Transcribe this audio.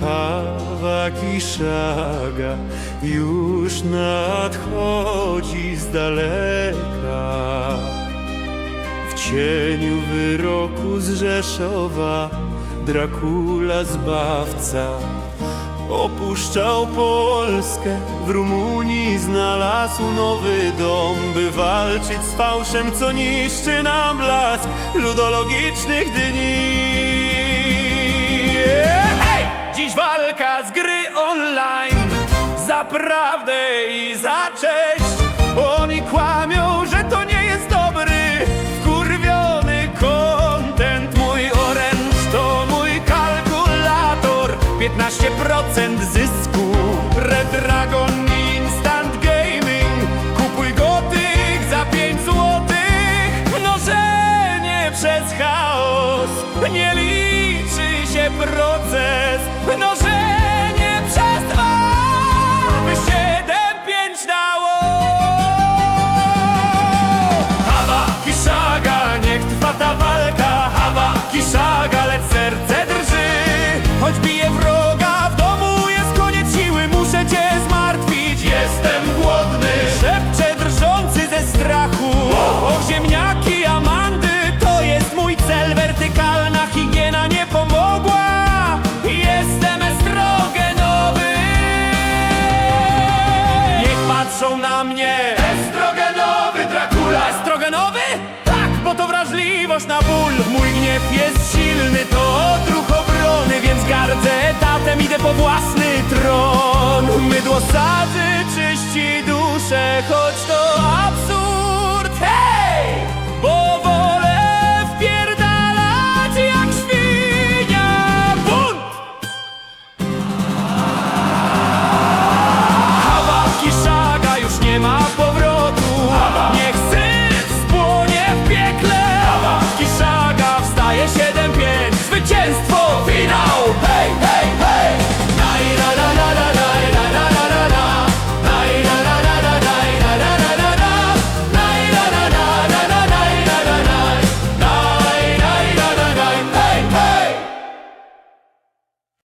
Pawa Kiszaga już nadchodzi z daleka. W cieniu wyroku z Rzeszowa Dracula zbawca Opuszczał Polskę, w Rumunii znalazł nowy dom, by walczyć z fałszem, co niszczy nam blask ludologicznych dni. Dziś walka z gry online, za prawdę i za cześć. Oni kłamią, że to nie jest dobry, wkurwiony content. Mój oręż to mój kalkulator, 15% zysku. Red Dragon Instant Gaming, kupuj gotyk za 5 złotych. Mnożenie przez chaos, nie liczy się proces. Patrzą na mnie. Estrogenowy Dracula. Estrogenowy? Tak, bo to wrażliwość na ból. Mój gniew jest silny, to odruch obrony Więc gardzę etatem, idę po własny tron. Mydło sadzy